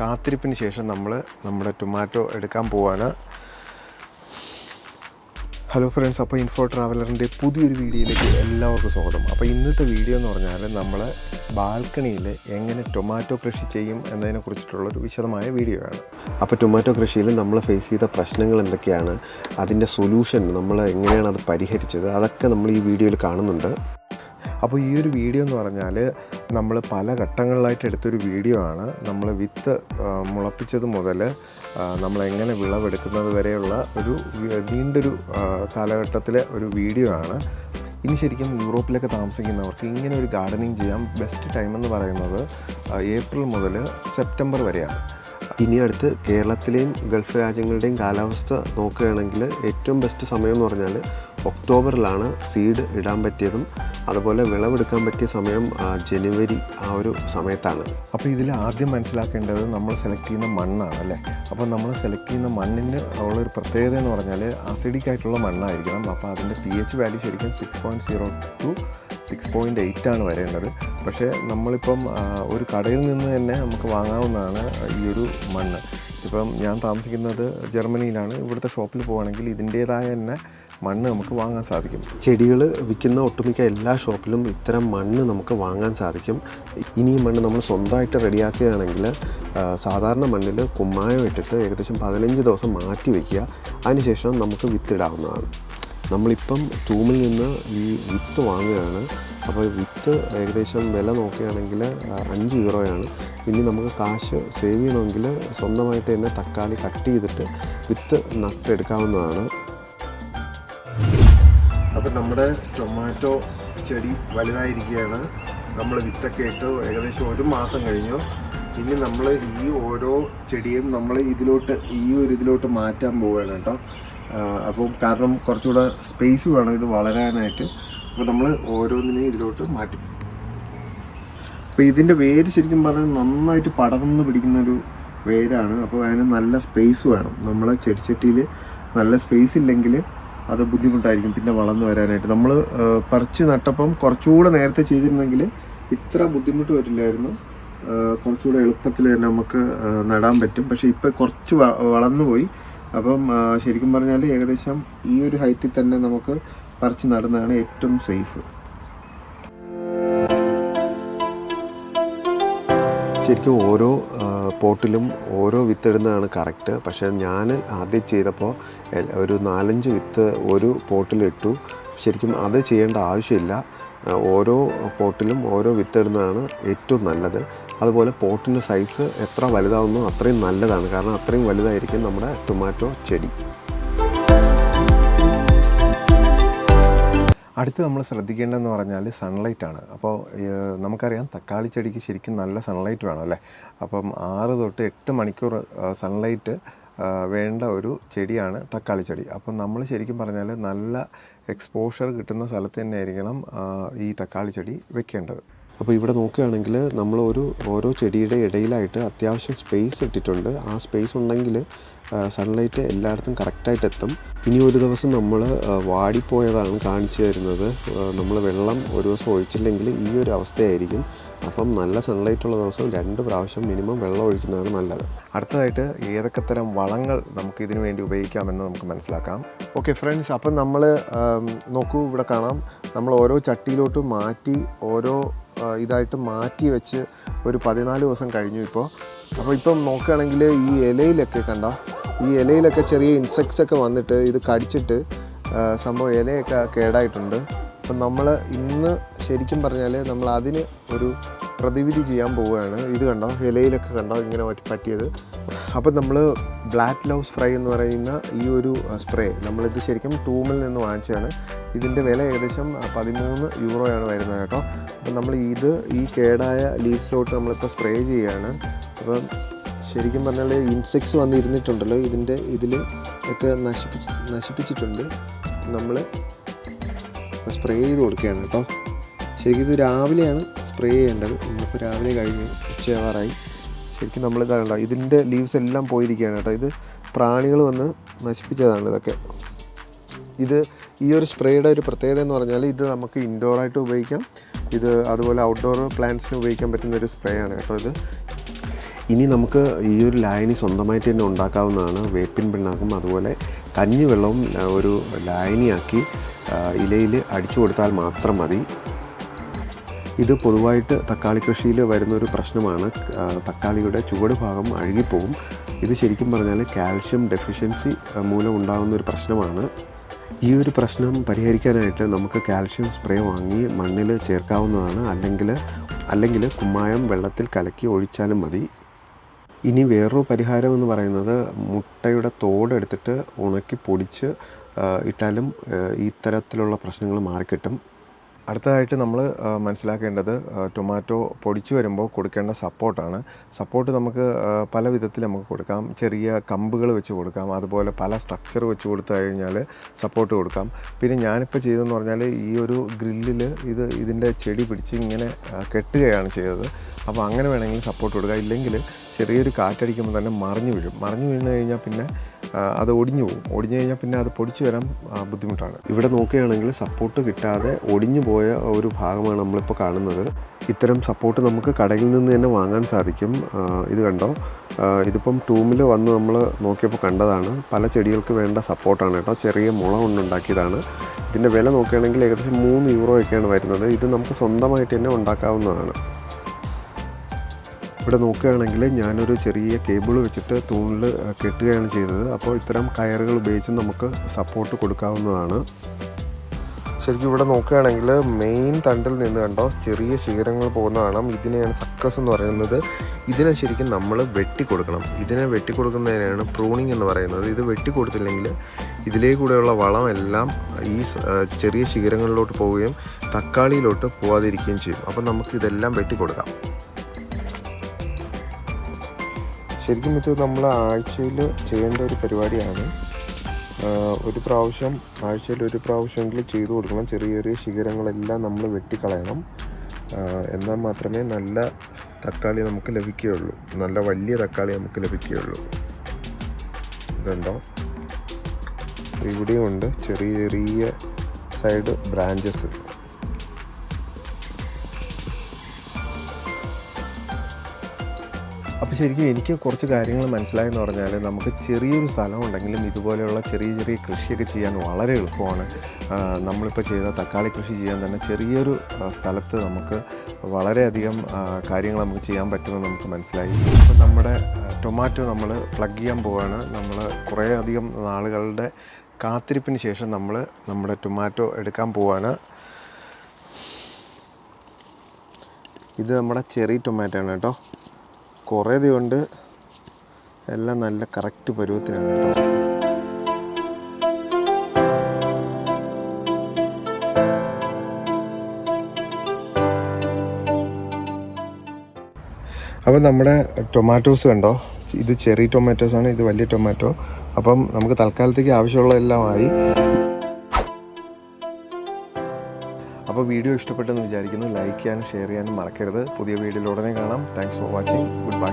കാത്തിരിപ്പിന് ശേഷം നമ്മൾ നമ്മുടെ ടൊമാറ്റോ എടുക്കാൻ പോവാണ്. ഹലോ ഫ്രണ്ട്സ് അപ്പോൾ ഇൻഫോ ട്രാവലറിന്റെ പുതിയൊരു വീഡിയോയിലേക്ക് എല്ലാവർക്കും സ്വാഗതം. അപ്പോൾ ഇന്നത്തെ വീഡിയോ എന്ന് പറഞ്ഞാൽ നമ്മൾ ബാൽക്കണിയിൽ എങ്ങനെ ടൊമാറ്റോ കൃഷി ചെയ്യും എന്നതിനെ കുറിച്ചിട്ടുള്ളൊരു വിശദമായ വീഡിയോ ആണ്. അപ്പോൾ ടൊമാറ്റോ കൃഷിയിൽ നമ്മൾ ഫേസ് ചെയ്ത പ്രശ്നങ്ങൾ എന്തൊക്കെയാണ്? അതിന്റെ സൊല്യൂഷൻ നമ്മൾ എങ്ങനെയാണ് അത് പരിഹരിച്ചത്? അതൊക്കെ നമ്മൾ ഈ വീഡിയോയിൽ കാണുന്നുണ്ട്. അപ്പോൾ ഈ ഒരു വീഡിയോ എന്ന് പറഞ്ഞാൽ നമ്മൾ പല ഘട്ടങ്ങളിലായിട്ട് എടുത്തൊരു വീഡിയോ ആണ്. നമ്മൾ വിത്ത് മുളപ്പിച്ചത് മുതൽ നമ്മൾ എങ്ങനെ വിളവെടുക്കുന്നത് വരെയുള്ള ഒരു നീണ്ടൊരു കാലഘട്ടത്തിലെ ഒരു വീഡിയോ ആണ്. ഇനി ശരിക്കും യൂറോപ്പിലൊക്കെ താമസിക്കുന്നവർക്ക് ഇങ്ങനെ ഒരു ഗാർഡനിങ് ചെയ്യാൻ ബെസ്റ്റ് ടൈം എന്ന് പറയുന്നത് ഏപ്രിൽ മുതൽ സെപ്റ്റംബർ വരെയാണ്. ഇനി അടുത്ത് കേരളത്തിലെയും ഗൾഫ് രാജ്യങ്ങളുടെയും കാലാവസ്ഥ നോക്കുകയാണെങ്കിൽ ഏറ്റവും ബെസ്റ്റ് സമയം എന്ന് പറഞ്ഞാൽ ഒക്ടോബറിലാണ് സീഡ് ഇടാൻ പറ്റിയതും അതുപോലെ വിളവെടുക്കാൻ പറ്റിയ സമയം ജനുവരി ആ ഒരു സമയത്താണ്. അപ്പോൾ ഇതിൽ ആദ്യം മനസ്സിലാക്കേണ്ടത് നമ്മൾ സെലക്ട് ചെയ്യുന്ന മണ്ണാണ് അല്ലേ? അപ്പോൾ നമ്മൾ സെലക്ട് ചെയ്യുന്ന മണ്ണിന് ഉള്ളൊരു പ്രത്യേകത എന്ന് പറഞ്ഞാൽ അസിഡിക് ആയിട്ടുള്ള മണ്ണായിരിക്കണം. അപ്പോൾ അതിന്റെ പി എച്ച് വാല്യൂ ശരിക്കും six point zero to six point eight ആണ് വരേണ്ടത്. പക്ഷേ നമ്മളിപ്പം ഒരു കടയിൽ നിന്ന് തന്നെ നമുക്ക് വാങ്ങാവുന്നതാണ് ഈ ഒരു മണ്ണ്. ഇപ്പം ഞാൻ താമസിക്കുന്നത് ജർമ്മനിയിലാണ്. ഇവിടുത്തെ ഷോപ്പിൽ പോവുകയാണെങ്കിൽ ഇതിന്റേതായ തന്നെ മണ്ണ് നമുക്ക് വാങ്ങാൻ സാധിക്കും. ചെടികൾ വിൽക്കുന്ന ഒട്ടുമിക്ക എല്ലാ ഷോപ്പിലും ഇത്തരം മണ്ണ് നമുക്ക് വാങ്ങാൻ സാധിക്കും. ഇനി മണ്ണ് നമ്മൾ സ്വന്തമായിട്ട് റെഡിയാക്കുകയാണെങ്കിൽ സാധാരണ മണ്ണിൽ കുമ്മായം ഇട്ടിട്ട് ഏകദേശം പതിനഞ്ച് ദിവസം മാറ്റി വയ്ക്കുക. അതിനുശേഷം നമുക്ക് വിത്തിടാവുന്നതാണ്. നമ്മളിപ്പം തൂമിൽ നിന്ന് ഈ വിത്ത് വാങ്ങുകയാണ്. അപ്പോൾ വിത്ത് ഏകദേശം വില നോക്കുകയാണെങ്കിൽ അഞ്ച് യൂറോയാണ്. ഇനി നമുക്ക് കാശ് സേവ് ചെയ്യണമെങ്കിൽ സ്വന്തമായിട്ട് തന്നെ തക്കാളി കട്ട് ചെയ്തിട്ട് വിത്ത് നട്ടെടുക്കാവുന്നതാണ്. അപ്പം നമ്മുടെ ടൊമാറ്റോ ചെടി വലുതായിരിക്കുകയാണ്. നമ്മൾ വിത്തൊക്കെ ഇട്ട് ഏകദേശം ഒരു മാസം കഴിഞ്ഞു. ഇനി നമ്മൾ ഈ ഓരോ ചെടിയും നമ്മൾ ഇതിലോട്ട് ഈ ഒരു ഇതിലോട്ട് മാറ്റാൻ പോവുകയാണ് കേട്ടോ. അപ്പം കാരണം കുറച്ചുകൂടെ സ്പേസ് വേണം ഇത് വളരാനായിട്ട്. അപ്പോൾ നമ്മൾ ഓരോന്നിനെയും ഇതിലോട്ട് മാറ്റി. അപ്പോൾ ഇതിന്റെ വേര് ശരിക്കും പറഞ്ഞാൽ നന്നായിട്ട് പടർന്ന് പിടിക്കുന്നൊരു വേരാണ്. അപ്പോൾ അതിന് നല്ല സ്പേസ് വേണം. നമ്മളെ ചെടിച്ചട്ടിയിൽ നല്ല സ്പേസ് ഇല്ലെങ്കിൽ അത് ബുദ്ധിമുട്ടായിരിക്കും പിന്നെ വളർന്നു വരാനായിട്ട്. നമ്മൾ പറിച്ച് നട്ടപ്പം കുറച്ചുകൂടെ നേരത്തെ ചെയ്തിരുന്നെങ്കിൽ ഇത്ര ബുദ്ധിമുട്ട് വരില്ലായിരുന്നു. കുറച്ചുകൂടെ എളുപ്പത്തിൽ നമുക്ക് നടാൻ പറ്റും. പക്ഷേ ഇപ്പോൾ കുറച്ച് വളർന്നു പോയി. അപ്പം ശരിക്കും പറഞ്ഞാൽ ഏകദേശം ഈ ഒരു ഹൈറ്റിൽ തന്നെ നമുക്ക് പറിച്ച് നടുന്നതാണ് ഏറ്റവും സേഫ്. ശരിക്കും ഓരോ പോട്ടിലും ഓരോ വിത്തിടുന്നതാണ് കറക്റ്റ്. പക്ഷേ ഞാൻ ആദ്യം ചെയ്തപ്പോൾ ഒരു നാലഞ്ച് വിത്ത് ഒരു പോട്ടിലിട്ടു. ശരിക്കും അത് ചെയ്യേണ്ട ആവശ്യമില്ല. ഓരോ പോട്ടിലും ഓരോ വിത്തിടുന്നതാണ് ഏറ്റവും നല്ലത്. അതുപോലെ പോട്ടിന്റെ സൈസ് എത്ര വലുതാവുന്നോ അത്രയും നല്ലതാണ്. കാരണം അത്രയും വലുതായിരിക്കും നമ്മുടെ ടൊമാറ്റോ ചെടി. അടുത്ത് നമ്മൾ ശ്രദ്ധിക്കേണ്ടതെന്ന് പറഞ്ഞാൽ സൺലൈറ്റ് ആണ്. അപ്പോൾ നമുക്കറിയാം തക്കാളി ചെടിക്ക് ശരിക്കും നല്ല സൺലൈറ്റ് വേണം അല്ലേ? അപ്പം ആറ് തൊട്ട് എട്ട് മണിക്കൂർ സൺലൈറ്റ് വേണ്ട ഒരു ചെടിയാണ് തക്കാളി ചെടി. അപ്പം നമ്മൾ ശരിക്കും പറഞ്ഞാൽ നല്ല എക്സ്പോഷർ കിട്ടുന്ന സ്ഥലത്ത് തന്നെ ആയിരിക്കണം ഈ തക്കാളി ചെടി വെക്കേണ്ടത്. അപ്പോൾ ഇവിടെ നോക്കുകയാണെങ്കിൽ നമ്മൾ ഒരു ഓരോ ചെടിയുടെ ഇടയിലായിട്ട് അത്യാവശ്യം സ്പേസ് ഇട്ടിട്ടുണ്ട്. ആ സ്പേസ് ഉണ്ടെങ്കിൽ സൺലൈറ്റ് എല്ലായിടത്തും കറക്റ്റായിട്ട് എത്തും. ഇനി ഒരു ദിവസം നമ്മൾ വാടിപ്പോയതാണ് കാണിച്ചു തരുന്നത്. നമ്മൾ വെള്ളം ഒരു ദിവസം ഒഴിച്ചില്ലെങ്കിൽ ഈ ഒരു അവസ്ഥയായിരിക്കും. അപ്പം നല്ല സൺലൈറ്റ് ഉള്ള ദിവസം രണ്ട് പ്രാവശ്യം മിനിമം വെള്ളം ഒഴിക്കുന്നതാണ് നല്ലത്. അടുത്തതായിട്ട് ഏതൊക്കെ തരം വളങ്ങൾ നമുക്ക് ഇതിനു വേണ്ടി ഉപയോഗിക്കാമെന്ന് നമുക്ക് മനസ്സിലാക്കാം. ഓക്കെ ഫ്രണ്ട്സ് അപ്പം നമ്മൾ നോക്കൂ ഇവിടെ കാണാം. നമ്മൾ ഓരോ ചട്ടിയിലോട്ട് മാറ്റി ഓരോ ഇതായിട്ട് മാറ്റി വെച്ച് ഒരു പതിനാല് ദിവസം കഴിഞ്ഞു ഇപ്പോൾ. അപ്പോൾ ഇപ്പം നോക്കുകയാണെങ്കിൽ ഈ ഇലയിലൊക്കെ കണ്ട? ഈ ഇലയിലൊക്കെ ചെറിയ ഇൻസെക്ട്സ് ഒക്കെ വന്നിട്ട് ഇത് കടിച്ചിട്ട് സംഭവം ഇലയൊക്കെ കേടായിട്ടുണ്ട്. അപ്പം നമ്മൾ ഇന്ന് ശരിക്കും പറഞ്ഞാൽ നമ്മൾ അതിന് ഒരു പ്രതിവിധി ചെയ്യാൻ പോവുകയാണ്. ഇത് കണ്ടോ? ഇലയിലൊക്കെ കണ്ടോ? ഇങ്ങനെ പറ്റിയത്. അപ്പം നമ്മൾ ബ്ലാക്ക് ലൗസ് ഫ്രൈ എന്ന് പറയുന്ന ഈ ഒരു സ്പ്രേ നമ്മളിത് ശരിക്കും ടൂമിൽ നിന്ന് വാങ്ങിച്ചതാണ്. ഇതിന്റെ വില ഏകദേശം പതിമൂന്ന് യൂറോയാണ് വരുന്നത് കേട്ടോ. അപ്പം നമ്മൾ ഇത് ഈ കേടായ ലീവ്സിലോട്ട് നമ്മളിപ്പോൾ സ്പ്രേ ചെയ്യുകയാണ് അപ്പം ശരിക്കും പറഞ്ഞാൽ ഇൻസെക്ട്സ് വന്നിരുന്നിട്ടുണ്ടല്ലോ. ഇതിന്റെ ഇതിൽ ഒക്കെ നശിപ്പിച്ച് നശിപ്പിച്ചിട്ടുണ്ട്. നമ്മൾ സ്പ്രേ ചെയ്ത് കൊടുക്കുകയാണ് കേട്ടോ. ശരിക്കും ഇത് രാവിലെയാണ് സ്പ്രേ ചെയ്യേണ്ടത്. ഇന്നിപ്പോൾ രാവിലെ കഴിഞ്ഞ് ഉച്ചയാവാറായി. ശരിക്കും നമ്മൾ ഇതാണല്ലോ ഇതിന്റെ ലീവ്സ് എല്ലാം പോയിരിക്കുകയാണ് കേട്ടോ. ഇത് പ്രാണികൾ വന്ന് നശിപ്പിച്ചതാണ് ഇതൊക്കെ. ഇത് ഈ ഒരു സ്പ്രേയുടെ ഒരു പ്രത്യേകത എന്ന് പറഞ്ഞാൽ ഇത് നമുക്ക് ഇൻഡോറായിട്ട് ഉപയോഗിക്കാം. ഇത് അതുപോലെ ഔട്ട്ഡോർ പ്ലാന്റ്സിന് ഉപയോഗിക്കാൻ പറ്റുന്ന ഒരു സ്പ്രേ ആണ് കേട്ടോ ഇത്. ഇനി നമുക്ക് ഈ ഒരു ലായനി സ്വന്തമായിട്ട് തന്നെ ഉണ്ടാക്കാവുന്നതാണ്. വേപ്പിൻ പിണ്ണാക്കും അതുപോലെ കഞ്ഞിവെള്ളവും വെള്ളവും ഒരു ലായനിയാക്കി ഇലയിൽ അടിച്ചു കൊടുത്താൽ മാത്രം മതി. ഇത് പൊതുവായിട്ട് തക്കാളി കൃഷിയിൽ വരുന്ന ഒരു പ്രശ്നമാണ് തക്കാളിയുടെ ചുവട് ഭാഗം അഴുകിപ്പോകും. ഇത് ശരിക്കും പറഞ്ഞാൽ കാൽഷ്യം ഡെഫിഷ്യൻസി മൂലം ഉണ്ടാകുന്ന ഒരു പ്രശ്നമാണ്. ഈ ഒരു പ്രശ്നം പരിഹരിക്കാനായിട്ട് നമുക്ക് കാൽഷ്യം സ്പ്രേ വാങ്ങി മണ്ണിൽ ചേർക്കാവുന്നതാണ്. അല്ലെങ്കിൽ അല്ലെങ്കിൽ കുമ്മായം വെള്ളത്തിൽ കലക്കി ഒഴിച്ചാലും മതി. ഇനി വേറൊരു പരിഹാരം എന്ന് പറയുന്നത് മുട്ടയുടെ തോടെടുത്തിട്ട് ഉണക്കി പൊടിച്ച് ഇട്ടാലും ഇത്തരത്തിലുള്ള പ്രശ്നങ്ങൾ മാറിക്കിട്ടും. അടുത്തതായിട്ട് നമ്മൾ മനസ്സിലാക്കേണ്ടത് ടൊമാറ്റോ പൊടിച്ചു വരുമ്പോൾ കൊടുക്കേണ്ട സപ്പോർട്ടാണ്. സപ്പോർട്ട് നമുക്ക് പല വിധത്തിൽ നമുക്ക് കൊടുക്കാം. ചെറിയ കമ്പുകൾ വെച്ച് കൊടുക്കാം. അതുപോലെ പല സ്ട്രക്ചർ വെച്ച് കൊടുത്തു കഴിഞ്ഞാൽ സപ്പോർട്ട് കൊടുക്കാം. പിന്നെ ഞാനിപ്പോൾ ചെയ്തതെന്ന് പറഞ്ഞാൽ ഈ ഒരു ഗ്രില്ലിൽ ഇത് ഇതിന്റെ ചെടി പിടിച്ച് ഇങ്ങനെ കെട്ടുകയാണ് ചെയ്തത്. അപ്പോൾ അങ്ങനെ വേണമെങ്കിൽ സപ്പോർട്ട് കൊടുക്കുക ഇല്ലെങ്കിൽ ചെറിയൊരു കാറ്റടിക്കുമ്പോൾ തന്നെ മറിഞ്ഞു വീഴും. മറിഞ്ഞു വീണ് കഴിഞ്ഞാൽ പിന്നെ അത് ഒടിഞ്ഞു പോകും. ഒടിഞ്ഞു കഴിഞ്ഞാൽ പിന്നെ അത് പൊടിച്ചു വരാൻ ബുദ്ധിമുട്ടാണ്. ഇവിടെ നോക്കുകയാണെങ്കിൽ സപ്പോർട്ട് കിട്ടാതെ ഒടിഞ്ഞു പോയ ഒരു ഭാഗമാണ് നമ്മളിപ്പോൾ കാണുന്നത്. ഇത്തരം സപ്പോർട്ട് നമുക്ക് കടയിൽ നിന്ന് തന്നെ വാങ്ങാൻ സാധിക്കും. ഇത് കണ്ടോ? ഇതിപ്പം ടൂമിൽ വന്ന് നമ്മൾ നോക്കിയപ്പോൾ കണ്ടതാണ്. പല ചെടികൾക്ക് വേണ്ട സപ്പോർട്ടാണ് കേട്ടോ. ചെറിയ മുള കൊണ്ടുണ്ടാക്കിയതാണ് ഇതിന്റെ വില നോക്കുകയാണെങ്കിൽ ഏകദേശം മൂന്ന് യൂറോ ഒക്കെയാണ് വരുന്നത്. ഇത് നമുക്ക് സ്വന്തമായിട്ട് തന്നെ ഉണ്ടാക്കാവുന്നതാണ്. ഇവിടെ നോക്കുകയാണെങ്കിൽ ഞാനൊരു ചെറിയ കേബിൾ വെച്ചിട്ട് തൂണിൽ കെട്ടുകയാണ് ചെയ്തത്. അപ്പോൾ ഇത്തരം കയറുകൾ ഉപയോഗിച്ച് നമുക്ക് സപ്പോർട്ട് കൊടുക്കാവുന്നതാണ്. ശരിക്കും ഇവിടെ നോക്കുകയാണെങ്കിൽ മെയിൻ തണ്ടിൽ നിന്ന് കണ്ടോ ചെറിയ ശിഖരങ്ങൾ പോകുന്ന കാണാം. ഇതിനെയാണ് സക്കസ് എന്ന് പറയുന്നത്. ഇതിനെ ശരിക്കും നമ്മൾ വെട്ടി കൊടുക്കണം ഇതിനെ വെട്ടി കൊടുക്കുന്നതിനാണ് പ്രൂണിങ് എന്ന് പറയുന്നത്. ഇത് വെട്ടി കൊടുത്തില്ലെങ്കിൽ ഇതിലേ കൂടെയുള്ള വളം എല്ലാം ഈ ചെറിയ ശിഖരങ്ങളിലോട്ട് പോവുകയും തക്കാളിയിലോട്ട് പോവാതിരിക്കുകയും ചെയ്യും. അപ്പോൾ നമുക്ക് ഇതെല്ലാം വെട്ടി കൊടുക്കാം ശരിക്കും വെച്ചാൽ നമ്മൾ ആഴ്ചയിൽ ചെയ്യേണ്ട ഒരു പരിപാടിയാണ്. ഒരു പ്രാവശ്യം ആഴ്ചയിൽ ഒരു പ്രാവശ്യമെങ്കിലും ചെയ്തു കൊടുക്കണം. ചെറിയ ചെറിയ ശിഖരങ്ങളെല്ലാം നമ്മൾ വെട്ടിക്കളയണം. എന്നാൽ മാത്രമേ നല്ല തക്കാളി നമുക്ക് ലഭിക്കുകയുള്ളൂ. നല്ല വലിയ തക്കാളി നമുക്ക് ലഭിക്കുകയുള്ളൂ. ഇതുണ്ടോ? ഇവിടെയും ഉണ്ട് ചെറിയ ചെറിയ സൈഡ് ബ്രാഞ്ചസ്. അപ്പോൾ ശരിക്കും എനിക്ക് കുറച്ച് കാര്യങ്ങൾ മനസ്സിലായെന്ന് പറഞ്ഞാൽ നമുക്ക് ചെറിയൊരു സ്ഥലം ഉണ്ടെങ്കിലും ഇതുപോലെയുള്ള ചെറിയ ചെറിയ കൃഷിയൊക്കെ ചെയ്യാൻ വളരെ എളുപ്പമാണ്. നമ്മളിപ്പോൾ ചെയ്ത തക്കാളി കൃഷി ചെയ്യാൻ തന്നെ ചെറിയൊരു സ്ഥലത്ത് നമുക്ക് വളരെയധികം കാര്യങ്ങൾ നമുക്ക് ചെയ്യാൻ പറ്റുമെന്ന് നമുക്ക് മനസ്സിലായി. ഇപ്പോൾ നമ്മുടെ ടൊമാറ്റോ നമ്മൾ പ്ലഗ് ചെയ്യാൻ പോവുകയാണ് നമ്മൾ കുറേ അധികം നാളുകളുടെ കാത്തിരിപ്പിന് ശേഷം നമ്മൾ നമ്മുടെ ടൊമാറ്റോ എടുക്കാൻ പോവുകയാണ് ഇത് നമ്മുടെ ചെറി ടൊമാറ്റോ ആണ് കേട്ടോ. കുറേ ഇതുകൊണ്ട് എല്ലാം നല്ല കറക്റ്റ് പരുവത്തിനാണ് കേട്ടോ. അപ്പം നമ്മുടെ ടൊമാറ്റോസ് കണ്ടോ? ഇത് ചെറി ടൊമാറ്റോസ് ആണ് ഇത് വലിയ ടൊമാറ്റോ അപ്പം നമുക്ക് തൽക്കാലത്തേക്ക് ആവശ്യമുള്ള എല്ലാം അപ്പോൾ വീഡിയോ ഇഷ്ടപ്പെട്ടെന്ന് വിചാരിക്കുന്നു. ലൈക്ക് ചെയ്യാനും ഷെയർ ചെയ്യാനും മറക്കരുത്. പുതിയ വീഡിയോയിൽ ഉടനെ കാണാം. Thanks for watching good bye